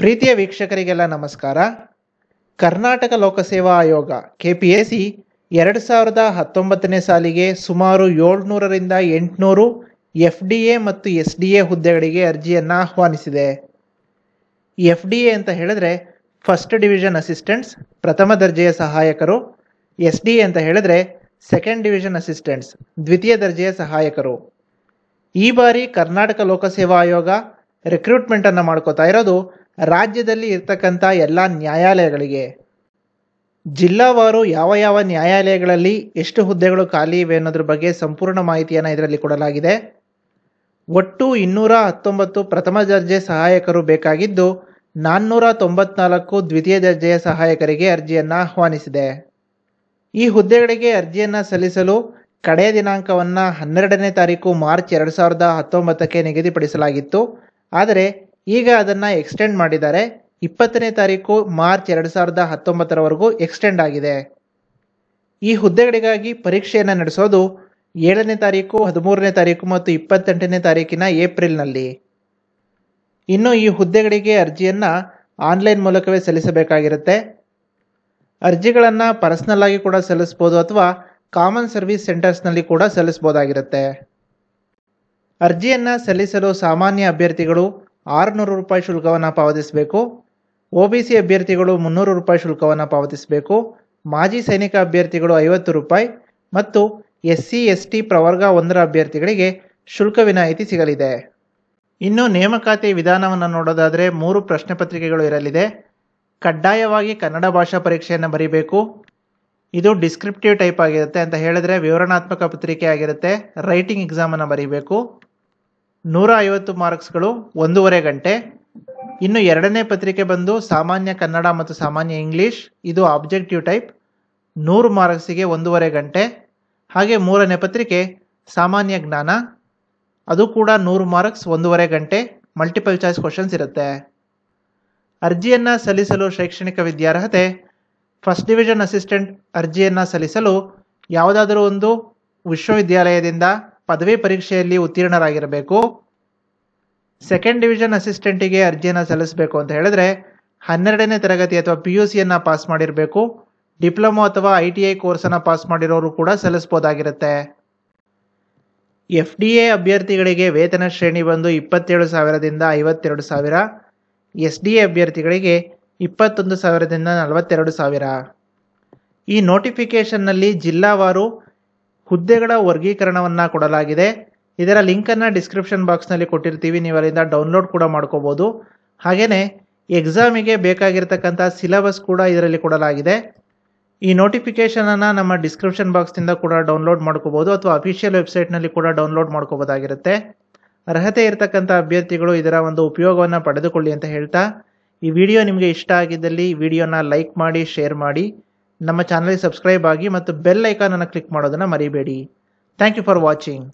ಪ್ರೀತಿಯ ವೀಕ್ಷಕರಿಗೆಲ್ಲ ನಮಸ್ಕಾರ. ಕರ್ನಾಟಕ ಲೋಕಸೇವಾ ಆಯೋಗ ಕೆ ಪಿ ಎಸ್ ಸಿ ಎರಡು ಸಾವಿರದ ಹತ್ತೊಂಬತ್ತನೇ ಸಾಲಿಗೆ ಸುಮಾರು ಏಳ್ನೂರರಿಂದ ಎಂಟುನೂರು ಎಫ್ ಡಿ ಎ ಮತ್ತು ಎಸ್ ಡಿ ಎ ಹುದ್ದೆಗಳಿಗೆ ಅರ್ಜಿಯನ್ನು ಆಹ್ವಾನಿಸಿದೆ. ಎಫ್ ಡಿ ಎ ಅಂತ ಹೇಳಿದ್ರೆ ಫಸ್ಟ್ ಡಿವಿಷನ್ ಅಸಿಸ್ಟೆಂಟ್ಸ್, ಪ್ರಥಮ ದರ್ಜೆಯ ಸಹಾಯಕರು, ಎಸ್ ಡಿ ಎ ಅಂತ ಹೇಳಿದ್ರೆ ಸೆಕೆಂಡ್ ಡಿವಿಷನ್ ಅಸಿಸ್ಟೆಂಟ್ಸ್, ದ್ವಿತೀಯ ದರ್ಜೆಯ ಸಹಾಯಕರು. ಈ ಬಾರಿ ಕರ್ನಾಟಕ ಲೋಕಸೇವಾ ಆಯೋಗ ರಿಕ್ರೂಟ್ಮೆಂಟನ್ನು ಮಾಡ್ಕೋತಾ ಇರೋದು ರಾಜ್ಯದಲ್ಲಿ ಇರ್ತಕ್ಕಂಥ ಎಲ್ಲ ನ್ಯಾಯಾಲಯಗಳಿಗೆ. ಜಿಲ್ಲಾವಾರು ಯಾವ ಯಾವ ನ್ಯಾಯಾಲಯಗಳಲ್ಲಿ ಎಷ್ಟು ಹುದ್ದೆಗಳು ಖಾಲಿ ಇವೆ ಅನ್ನೋದ್ರ ಬಗ್ಗೆ ಸಂಪೂರ್ಣ ಮಾಹಿತಿಯನ್ನು ಇದರಲ್ಲಿ ಕೊಡಲಾಗಿದೆ. ಒಟ್ಟು ಇನ್ನೂರ ಹತ್ತೊಂಬತ್ತು ಪ್ರಥಮ ದರ್ಜೆ ಸಹಾಯಕರು ಬೇಕಾಗಿದ್ದು, ನಾನ್ನೂರ ತೊಂಬತ್ನಾಲ್ಕು ದ್ವಿತೀಯ ದರ್ಜೆಯ ಸಹಾಯಕರಿಗೆ ಅರ್ಜಿಯನ್ನು ಆಹ್ವಾನಿಸಿದೆ. ಈ ಹುದ್ದೆಗಳಿಗೆ ಅರ್ಜಿಯನ್ನು ಸಲ್ಲಿಸಲು ಕಡೆಯ ದಿನಾಂಕವನ್ನು ಹನ್ನೆರಡನೇ ತಾರೀಕು ಮಾರ್ಚ್ ಎರಡು ಸಾವಿರದ ಹತ್ತೊಂಬತ್ತಕ್ಕೆ ನಿಗದಿಪಡಿಸಲಾಗಿತ್ತು. ಆದರೆ ಈಗ ಅದನ್ನು ಎಕ್ಸ್ಟೆಂಡ್ ಮಾಡಿದ್ದಾರೆ. ಇಪ್ಪತ್ತನೇ ತಾರೀಕು ಮಾರ್ಚ್ ಎರಡು ಸಾವಿರದ ಹತ್ತೊಂಬತ್ತರವರೆಗೂ ಎಕ್ಸ್ಟೆಂಡ್ ಆಗಿದೆ. ಈ ಹುದ್ದೆಗಳಿಗಾಗಿ ಪರೀಕ್ಷೆಯನ್ನು ನಡೆಸೋದು ಏಳನೇ ತಾರೀಕು, ಹದಿಮೂರನೇ ತಾರೀಕು ಮತ್ತು ಇಪ್ಪತ್ತೆಂಟನೇ ತಾರೀಕಿನ ಏಪ್ರಿಲ್ನಲ್ಲಿ. ಇನ್ನು ಈ ಹುದ್ದೆಗಳಿಗೆ ಅರ್ಜಿಯನ್ನು ಆನ್ಲೈನ್ ಮೂಲಕವೇ ಸಲ್ಲಿಸಬೇಕಾಗಿರುತ್ತೆ. ಅರ್ಜಿಗಳನ್ನು ಪರ್ಸ್ನಲ್ ಆಗಿ ಕೂಡ ಸಲ್ಲಿಸ್ಬೋದು ಅಥವಾ ಕಾಮನ್ ಸರ್ವಿಸ್ ಸೆಂಟರ್ಸ್ನಲ್ಲಿ ಕೂಡ ಸಲ್ಲಿಸ್ಬೋದಾಗಿರುತ್ತೆ ಅರ್ಜಿಯನ್ನು ಸಲ್ಲಿಸಲು ಸಾಮಾನ್ಯ ಅಭ್ಯರ್ಥಿಗಳು ಆರುನೂರು ರೂಪಾಯಿ ಶುಲ್ಕವನ್ನು ಪಾವತಿಸಬೇಕು. ಒ ಬಿ ಸಿ ಅಭ್ಯರ್ಥಿಗಳು ಮುನ್ನೂರು ರೂಪಾಯಿ ಶುಲ್ಕವನ್ನು ಪಾವತಿಸಬೇಕು. ಮಾಜಿ ಸೈನಿಕ ಅಭ್ಯರ್ಥಿಗಳು ಐವತ್ತು ರೂಪಾಯಿ ಮತ್ತು ಎಸ್ ಸಿ ಎಸ್ ಟಿ ಪ್ರವರ್ಗ ಒಂದರ ಅಭ್ಯರ್ಥಿಗಳಿಗೆ ಶುಲ್ಕ ವಿನಾಯಿತಿ ಸಿಗಲಿದೆ. ಇನ್ನು ನೇಮಕಾತಿ ವಿಧಾನವನ್ನು ನೋಡೋದಾದರೆ ಮೂರು ಪ್ರಶ್ನೆ ಪತ್ರಿಕೆಗಳು ಇರಲಿದೆ. ಕಡ್ಡಾಯವಾಗಿ ಕನ್ನಡ ಭಾಷಾ ಪರೀಕ್ಷೆಯನ್ನು ಬರೀಬೇಕು. ಇದು ಡಿಸ್ಕ್ರಿಪ್ಟಿವ್ ಟೈಪ್ ಆಗಿರುತ್ತೆ ಅಂತ ಹೇಳಿದ್ರೆ ವಿವರಣಾತ್ಮಕ ಪತ್ರಿಕೆ ಆಗಿರುತ್ತೆ. ರೈಟಿಂಗ್ ಎಕ್ಸಾಮನ್ನು ಬರೀಬೇಕು. ನೂರ ಐವತ್ತು ಮಾರ್ಕ್ಸ್ಗಳು ಒಂದೂವರೆ ಗಂಟೆ. ಇನ್ನು ಎರಡನೇ ಪತ್ರಿಕೆ ಬಂದು ಸಾಮಾನ್ಯ ಕನ್ನಡ ಮತ್ತು ಸಾಮಾನ್ಯ ಇಂಗ್ಲಿಷ್. ಇದು ಆಬ್ಜೆಕ್ಟಿವ್ ಟೈಪ್. ನೂರು ಮಾರ್ಕ್ಸಿಗೆ ಒಂದೂವರೆ ಗಂಟೆ. ಹಾಗೆ ಮೂರನೇ ಪತ್ರಿಕೆ ಸಾಮಾನ್ಯ ಜ್ಞಾನ. ಅದು ಕೂಡ ನೂರು ಮಾರ್ಕ್ಸ್ ಒಂದೂವರೆ ಗಂಟೆ. ಮಲ್ಟಿಪಲ್ ಚಾಯ್ಸ್ ಕ್ವಶನ್ಸ್ ಇರುತ್ತೆ. ಅರ್ಜಿಯನ್ನು ಸಲ್ಲಿಸಲು ಶೈಕ್ಷಣಿಕ ವಿದ್ಯಾರ್ಹತೆ. ಫಸ್ಟ್ ಡಿವಿಷನ್ ಅಸಿಸ್ಟೆಂಟ್ ಅರ್ಜಿಯನ್ನು ಸಲ್ಲಿಸಲು ಯಾವುದಾದರೂ ಒಂದು ವಿಶ್ವವಿದ್ಯಾಲಯದಿಂದ ಪದವಿ ಪರೀಕ್ಷೆಯಲ್ಲಿ ಉತ್ತೀರ್ಣರಾಗಿರಬೇಕು. ಸೆಕೆಂಡ್ ಡಿವಿಷನ್ ಅಸಿಸ್ಟೆಂಟಿಗೆ ಅರ್ಜಿಯನ್ನು ಸಲ್ಲಿಸಬೇಕು ಅಂತ ಹೇಳಿದ್ರೆ ಹನ್ನೆರಡನೇ ತರಗತಿ ಅಥವಾ ಪಿ ಯು ಸಿಯನ್ನು ಪಾಸ್ ಮಾಡಿರಬೇಕು. ಡಿಪ್ಲೊಮೊ ಅಥವಾ ಐ ಟಿ ಐ ಕೋರ್ಸನ್ನು ಪಾಸ್ ಮಾಡಿರೋರು ಕೂಡ ಸಲ್ಲಿಸ್ಬೋದಾಗಿರುತ್ತೆ. ಎಫ್ ಡಿ ಎ ಅಭ್ಯರ್ಥಿಗಳಿಗೆ ವೇತನ ಶ್ರೇಣಿ ಬಂದು ಇಪ್ಪತ್ತೇಳು ಸಾವಿರದಿಂದ ಐವತ್ತೆರಡು ಸಾವಿರ. ಎಸ್ ಡಿ ಎ ಅಭ್ಯರ್ಥಿಗಳಿಗೆ ಇಪ್ಪತ್ತೊಂದು ಸಾವಿರದಿಂದ ನಲವತ್ತೆರಡು ಸಾವಿರ. ಈ ನೋಟಿಫಿಕೇಷನ್ನಲ್ಲಿ ಜಿಲ್ಲಾವಾರು ಹುದ್ದೆಗಳ ವರ್ಗೀಕರಣವನ್ನು ಕೊಡಲಾಗಿದೆ. ಇದರ ಲಿಂಕನ್ನು ಡಿಸ್ಕ್ರಿಪ್ಷನ್ ಬಾಕ್ಸ್ನಲ್ಲಿ ಕೊಟ್ಟಿರ್ತೀವಿ ನೀವು ಅಲ್ಲಿಂದ ಡೌನ್ಲೋಡ್ ಕೂಡ ಮಾಡ್ಕೋಬೋದು. ಹಾಗೆಯೇ ಎಕ್ಸಾಮಿಗೆ ಬೇಕಾಗಿರ್ತಕ್ಕಂಥ ಸಿಲೆಬಸ್ ಕೂಡ ಇದರಲ್ಲಿ ಕೊಡಲಾಗಿದೆ. ಈ ನೋಟಿಫಿಕೇಷನನ್ನು ನಮ್ಮ ಡಿಸ್ಕ್ರಿಪ್ಷನ್ ಬಾಕ್ಸ್ನಿಂದ ಕೂಡ ಡೌನ್ಲೋಡ್ ಮಾಡ್ಕೋಬೋದು ಅಥವಾ ಅಫಿಷಿಯಲ್ ವೆಬ್ಸೈಟ್ನಲ್ಲಿ ಕೂಡ ಡೌನ್ಲೋಡ್ ಮಾಡ್ಕೋಬೋದಾಗಿರುತ್ತೆ. ಅರ್ಹತೆ ಇರತಕ್ಕಂಥ ಅಭ್ಯರ್ಥಿಗಳು ಇದರ ಒಂದು ಉಪಯೋಗವನ್ನು ಪಡೆದುಕೊಳ್ಳಿ ಅಂತ ಹೇಳ್ತಾ, ಈ ವಿಡಿಯೋ ನಿಮಗೆ ಇಷ್ಟ ಆಗಿದ್ದಲ್ಲಿ ವಿಡಿಯೋನ ಲೈಕ್ ಮಾಡಿ, ಶೇರ್ ಮಾಡಿ. ನಮ್ಮ ಚಾನಲ್ಗೆ ಸಬ್ಸ್ಕ್ರೈಬ್ ಆಗಿ ಮತ್ತು ಬೆಲ್ ಐಕಾನನ್ನು ಕ್ಲಿಕ್ ಮಾಡೋದನ್ನು ಮರಿಬೇಡಿ. Thank you for watching